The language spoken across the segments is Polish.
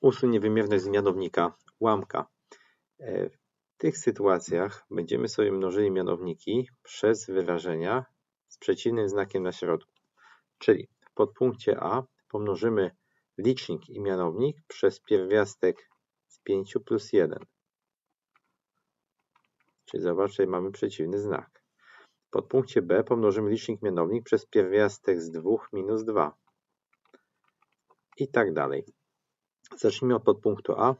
Usuń niewymierność z mianownika ułamka. E, w tych sytuacjach będziemy sobie mnożyli mianowniki przez wyrażenia z przeciwnym znakiem na środku. Czyli w podpunkcie A pomnożymy licznik i mianownik przez pierwiastek z 5 plus 1. Czyli zobaczcie, mamy przeciwny znak. W podpunkcie B pomnożymy licznik mianownik przez pierwiastek z 2 minus 2. I tak dalej. Zacznijmy od podpunktu A.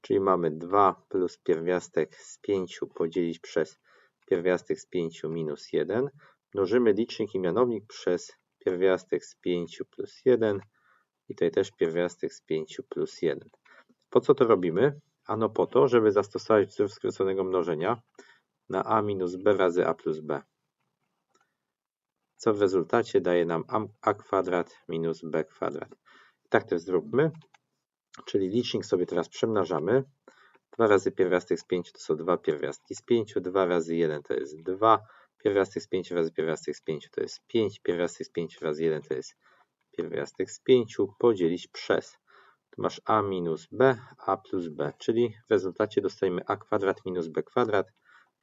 Czyli mamy 2 plus pierwiastek z 5 podzielić przez pierwiastek z 5 minus 1. Mnożymy licznik i mianownik przez pierwiastek z 5 plus 1 i tutaj też pierwiastek z 5 plus 1. Po co to robimy? Ano po to, żeby zastosować wzór skróconego mnożenia na a minus b razy a plus b. Co w rezultacie daje nam a kwadrat minus b kwadrat. Tak też zróbmy. Czyli licznik sobie teraz przemnażamy. 2 razy pierwiastek z 5 to są 2 pierwiastki z 5, 2 razy 1 to jest 2, pierwiastek z 5 razy pierwiastek z 5 to jest 5, pierwiastek z 5 razy 1 to jest pierwiastek z 5 podzielić przez. Tu masz a minus b, a plus b, czyli w rezultacie dostajemy a kwadrat minus b kwadrat,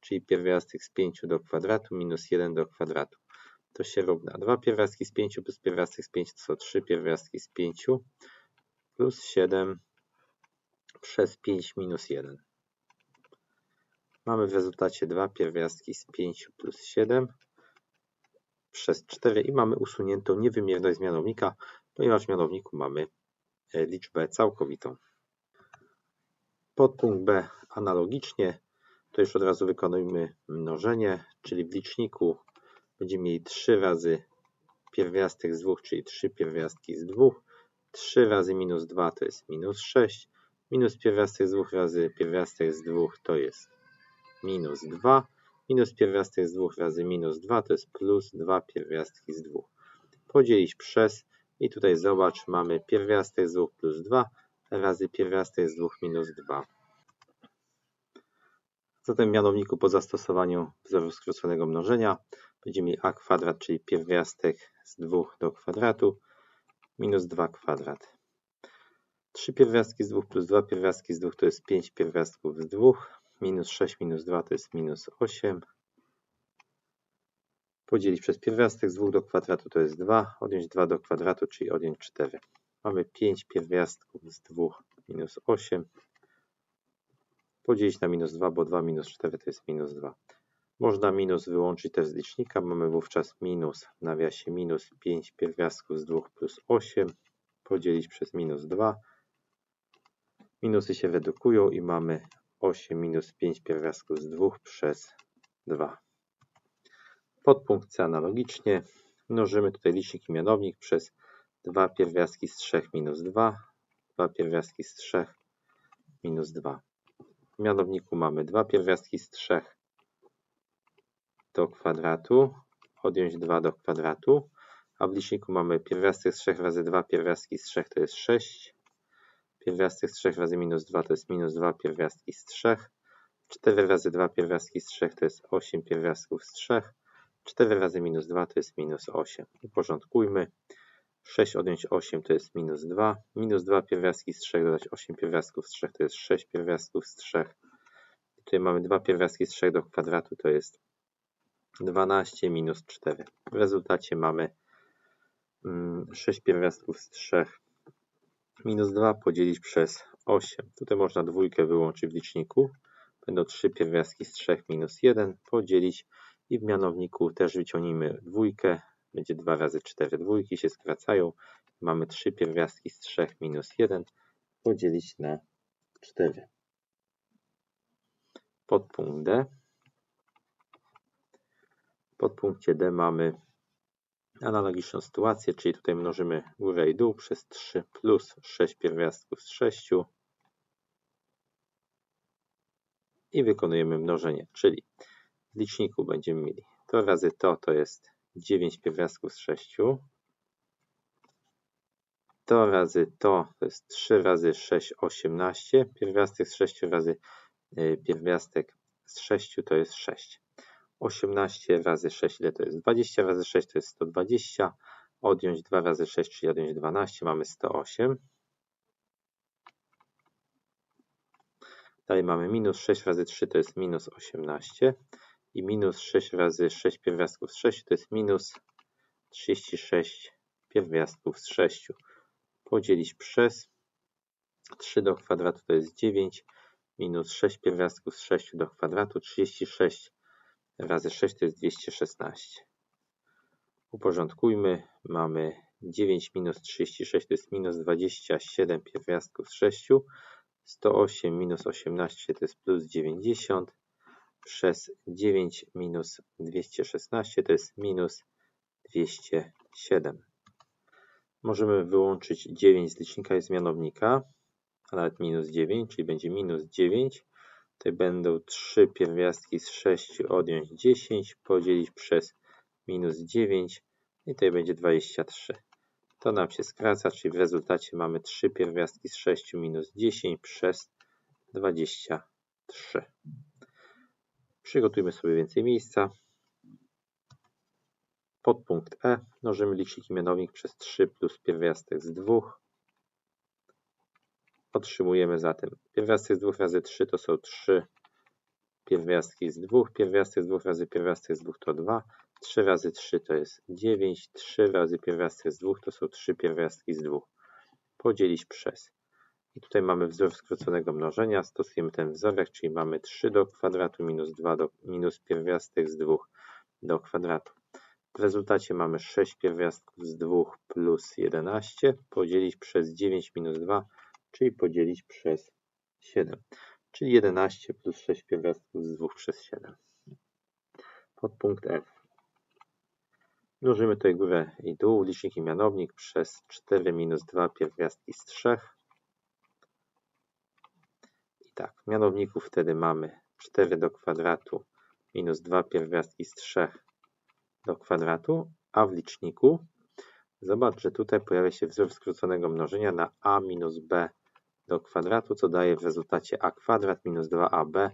czyli pierwiastek z 5 do kwadratu minus 1 do kwadratu. To się równa 2 pierwiastki z 5 plus pierwiastek z 5 to są 3 pierwiastki z 5 plus 7 przez 5 minus 1. Mamy w rezultacie 2 pierwiastki z 5 plus 7 przez 4 i mamy usuniętą niewymierność mianownika, ponieważ w mianowniku mamy e, liczbę całkowitą. Podpunkt B analogicznie, to już od razu wykonujmy mnożenie, czyli w liczniku będziemy mieli 3 razy pierwiastek z 2, czyli 3 pierwiastki z 2. 3 razy minus 2 to jest minus 6. Minus pierwiastek z 2 razy pierwiastek z 2 to jest minus 2. Minus pierwiastek z 2 razy minus 2 to jest plus 2 pierwiastki z 2. Podzielić przez i tutaj zobacz, mamy pierwiastek z 2 plus 2 razy pierwiastek z 2 minus 2. Zatem w mianowniku po zastosowaniu wzoru skróconego mnożenia będziemy mieli a kwadrat, czyli pierwiastek z 2 do kwadratu minus 2 kwadrat. 3 pierwiastki z 2 plus 2 pierwiastki z 2 to jest 5 pierwiastków z 2. Minus 6 minus 2 to jest minus 8. Podzielić przez pierwiastek z 2 do kwadratu to jest 2. Odjąć 2 do kwadratu, czyli odjąć 4. Mamy 5 pierwiastków z 2 minus 8. Podzielić na minus 2, bo 2 minus 4 to jest minus 2. Można minus wyłączyć też z licznika. Mamy wówczas minus w nawiasie minus 5 pierwiastków z 2 plus 8 podzielić przez minus 2. Minusy się redukują i mamy 8 minus 5 pierwiastków z 2 przez 2. Podpunkt C analogicznie mnożymy tutaj licznik i mianownik przez 2 pierwiastki z 3 minus 2, 2 pierwiastki z 3 minus 2. W mianowniku mamy 2 pierwiastki z 3 do kwadratu, odjąć 2 do kwadratu, a w liczniku mamy pierwiastek z 3 razy 2, pierwiastki z 3 to jest 6, pierwiastek z 3 razy minus 2 to jest minus 2 pierwiastki z 3, 4 razy 2 pierwiastki z 3 to jest 8 pierwiastków z 3, 4 razy minus 2 to jest minus 8. Uporządkujmy. 6 odjąć 8 to jest minus 2. Minus 2 pierwiastki z 3 dodać 8 pierwiastków z 3 to jest 6 pierwiastków z 3. I tutaj mamy 2 pierwiastki z 3 do kwadratu to jest 12 minus 4. W rezultacie mamy 6 mm, pierwiastków z 3 minus 2 podzielić przez 8. Tutaj można dwójkę wyłączyć w liczniku. Będą 3 pierwiastki z 3 minus 1 podzielić i w mianowniku też wyciągnijmy dwójkę. Będzie 2 razy 4 dwójki się skracają. Mamy 3 pierwiastki z 3 minus 1 podzielić na 4. Podpunkt D. Podpunkcie D mamy analogiczną sytuację, czyli tutaj mnożymy górę i dół przez 3 plus 6 pierwiastków z 6 i wykonujemy mnożenie, czyli w liczniku będziemy mieli to razy to, to jest 9 pierwiastków z 6. To razy to, to jest 3 razy 6, 18. Pierwiastek z 6 razy e, pierwiastek z 6 to jest 6. 18 razy 6 ile to jest? 20 razy 6 to jest 120. Odjąć 2 razy 6, czyli odjąć 12, mamy 108. Dalej mamy minus 6 razy 3 to jest minus 18. I minus 6 razy 6 pierwiastków z 6 to jest minus 36 pierwiastków z 6. Podzielić przez 3 do kwadratu to jest 9. Minus 6 pierwiastków z 6 do kwadratu 36 razy 6 to jest 216. Uporządkujmy. Mamy 9 minus 36 to jest minus 27 pierwiastków z 6. 108 minus 18 to jest plus 90 przez 9 minus 216 to jest minus 207. Możemy wyłączyć 9 z licznika i z mianownika, a nawet minus 9, czyli będzie minus 9. Tutaj będą 3 pierwiastki z 6 odjąć 10, podzielić przez minus 9 i tutaj będzie 23. To nam się skraca, czyli w rezultacie mamy 3 pierwiastki z 6 minus 10 przez 23. Przygotujmy sobie więcej miejsca. Podpunkt E mnożymy licznik i mianownik przez 3 plus pierwiastek z 2. Otrzymujemy zatem pierwiastek z 2 razy 3 to są 3 pierwiastki z 2, pierwiastek z 2 razy pierwiastek z 2 to 2, 3 razy 3 to jest 9, 3 razy pierwiastek z 2 to są 3 pierwiastki z 2. Podzielić przez. I tutaj mamy wzór skróconego mnożenia, stosujemy ten wzorek, czyli mamy 3 do kwadratu minus 2 do minus pierwiastek z 2 do kwadratu. W rezultacie mamy 6 pierwiastków z 2 plus 11 podzielić przez 9 minus 2, czyli podzielić przez 7. Czyli 11 plus 6 pierwiastków z 2 przez 7. Podpunkt F. Mnożymy tutaj górę i dół, licznik i mianownik przez 4 minus 2 pierwiastki z 3. I tak, w mianowniku wtedy mamy 4 do kwadratu minus 2 pierwiastki z 3 do kwadratu, a w liczniku zobacz, że tutaj pojawia się wzór skróconego mnożenia na a minus b do kwadratu, co daje w rezultacie a kwadrat minus 2ab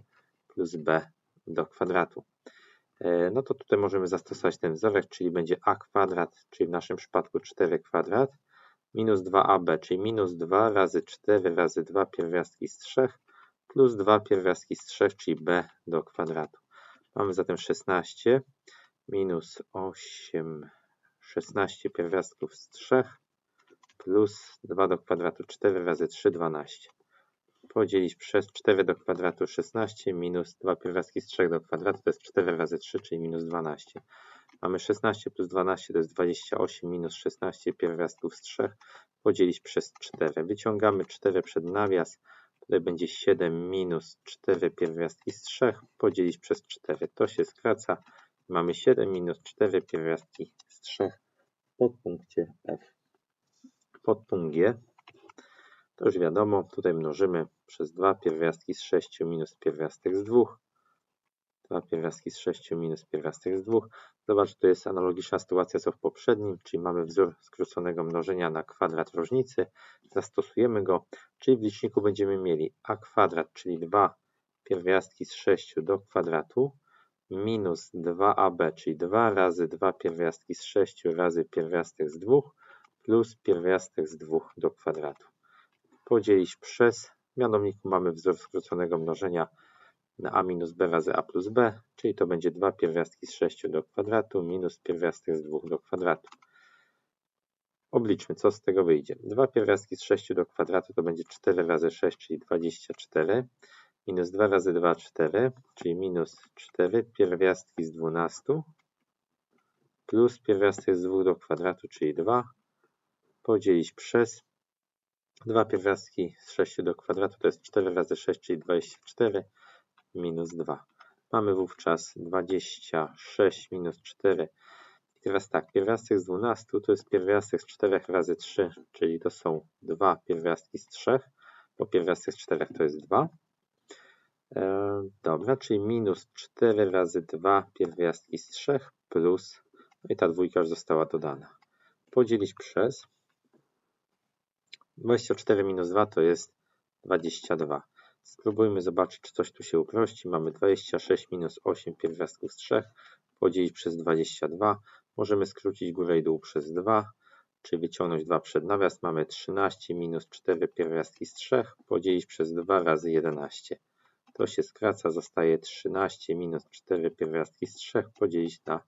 plus b do kwadratu. E, no to tutaj możemy zastosować ten wzorek, czyli będzie a kwadrat, czyli w naszym przypadku 4 kwadrat, minus 2ab, czyli minus 2 razy 4 razy 2 pierwiastki z 3, plus 2 pierwiastki z 3, czyli b do kwadratu. Mamy zatem 16 minus 8, 16 pierwiastków z 3 plus 2 do kwadratu 4 razy 3, 12. Podzielić przez 4 do kwadratu 16 minus 2 pierwiastki z 3 do kwadratu to jest 4 razy 3, czyli minus 12. Mamy 16 plus 12 to jest 28 minus 16 pierwiastków z 3 podzielić przez 4. Wyciągamy 4 przed nawias. Tutaj będzie 7 minus 4 pierwiastki z 3 podzielić przez 4. To się skraca. Mamy 7 minus 4 pierwiastki z 3 w podpunkcie F. Podpunkt G to już wiadomo, tutaj mnożymy przez 2 pierwiastki z 6 minus pierwiastek z 2. 2 pierwiastki z 6 minus pierwiastek z 2. Zobacz, to jest analogiczna sytuacja co w poprzednim, czyli mamy wzór skróconego mnożenia na kwadrat różnicy. Zastosujemy go, czyli w liczniku będziemy mieli a kwadrat, czyli 2 pierwiastki z 6 do kwadratu minus 2ab, czyli 2 razy 2 pierwiastki z 6 razy pierwiastek z 2 plus pierwiastek z 2 do kwadratu. Podzielić przez, w mianowniku mamy wzór skróconego mnożenia na a minus b razy a plus b, czyli to będzie 2 pierwiastki z 6 do kwadratu minus pierwiastek z 2 do kwadratu. Obliczmy, co z tego wyjdzie. 2 pierwiastki z 6 do kwadratu to będzie 4 razy 6, czyli 24 minus 2 razy 2, 4, czyli minus 4 pierwiastki z 12 plus pierwiastek z 2 do kwadratu, czyli 2, podzielić przez 2 pierwiastki z 6 do kwadratu, to jest 4 razy 6, czyli 24, minus 2. Mamy wówczas 26 minus 4. I teraz tak, pierwiastek z 12 to jest pierwiastek z 4 razy 3, czyli to są 2 pierwiastki z 3, bo pierwiastek z 4 to jest 2. E, dobra, czyli minus 4 razy 2 pierwiastki z 3 plus, no i ta dwójka już została dodana. Podzielić przez 24 minus 2 to jest 22. Spróbujmy zobaczyć, czy coś tu się uprości. Mamy 26 minus 8 pierwiastków z 3 podzielić przez 22. Możemy skrócić górę i dół przez 2, czyli wyciągnąć 2 przed nawias. Mamy 13 minus 4 pierwiastki z 3 podzielić przez 2 razy 11. To się skraca, zostaje 13 minus 4 pierwiastki z 3 podzielić na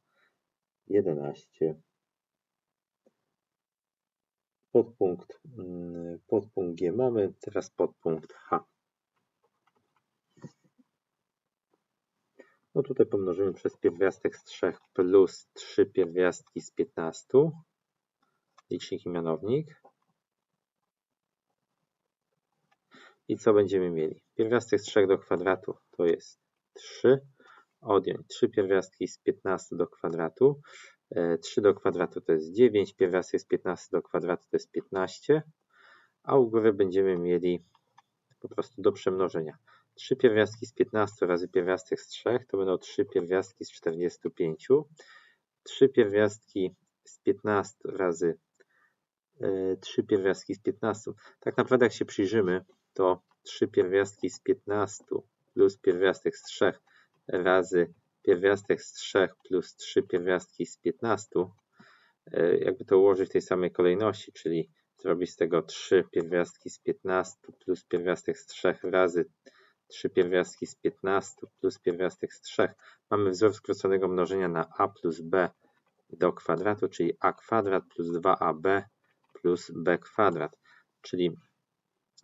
11. Podpunkt, mm, podpunkt G mamy, teraz podpunkt H. No tutaj pomnożymy przez pierwiastek z 3 plus 3 pierwiastki z 15. Licznik i mianownik. I co będziemy mieli? Pierwiastek z 3 do kwadratu to jest 3. Odjąć 3 pierwiastki z 15 do kwadratu. 3 e, do kwadratu to jest 9. Pierwiastek z 15 do kwadratu to jest 15. A u góry będziemy mieli po prostu do przemnożenia. 3 pierwiastki z 15 razy pierwiastek z 3 to będą 3 pierwiastki z 45. 3 pierwiastki z 15 razy 3 e, pierwiastki z 15. Tak naprawdę jak się przyjrzymy, to 3 pierwiastki z 15 plus pierwiastek z 3 razy pierwiastek z 3 plus 3 pierwiastki z 15, e, jakby to ułożyć w tej samej kolejności, czyli zrobić z tego 3 pierwiastki z 15 plus pierwiastek z 3 razy 3 pierwiastki z 15 plus pierwiastek z 3. Mamy wzór skróconego mnożenia na a plus b do kwadratu, czyli a kwadrat plus 2ab plus b kwadrat. Czyli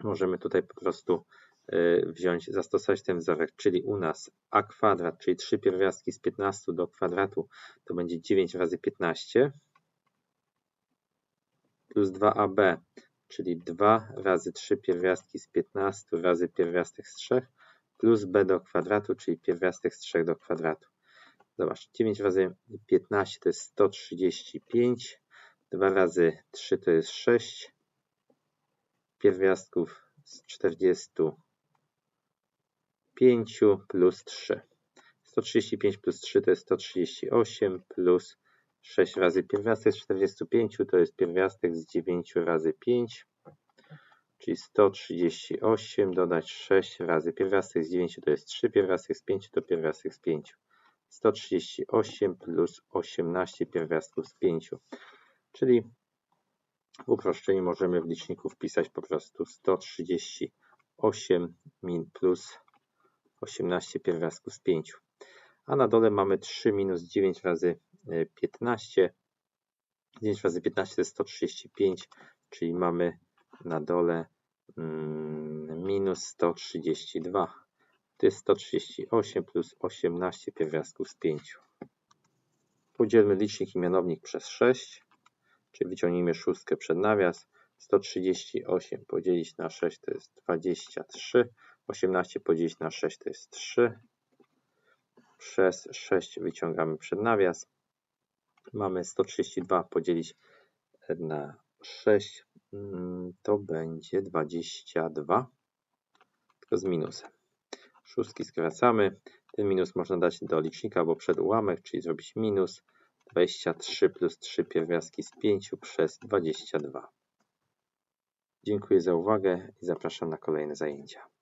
możemy tutaj po prostu y, wziąć, zastosować ten wzorek, czyli u nas a kwadrat, czyli 3 pierwiastki z 15 do kwadratu, to będzie 9 razy 15 plus 2ab, czyli 2 razy 3 pierwiastki z 15 razy pierwiastek z 3 plus b do kwadratu, czyli pierwiastek z 3 do kwadratu. Zobacz, 9 razy 15 to jest 135, 2 razy 3 to jest 6, pierwiastków z 45 plus 3. 135 plus 3 to jest 138 plus 6 razy pierwiastek z 45 to jest pierwiastek z 9 razy 5 czyli 138 dodać 6 razy pierwiastek z 9 to jest 3, pierwiastek z 5 to pierwiastek z 5. 138 plus 18 pierwiastków z 5. Czyli w uproszczeniu możemy w liczniku wpisać po prostu 138 min plus 18 pierwiastków z 5. A na dole mamy 3 minus 9 razy 15. 9 razy 15 to jest 135, czyli mamy na dole mm, minus 132. To jest 138 plus 18 pierwiastków z 5. Podzielmy licznik i mianownik przez 6, czyli wyciągnijmy szóstkę przed nawias. 138 podzielić na 6 to jest 23. 18 podzielić na 6 to jest 3. Przez 6 wyciągamy przed nawias. Mamy 132 podzielić na 6 Mm, to będzie 22, tylko z minusem. Szóstki skracamy. Ten minus można dać do licznika albo przed ułamek, czyli zrobić minus 23 plus 3 pierwiastki z 5 przez 22. Dziękuję za uwagę i zapraszam na kolejne zajęcia.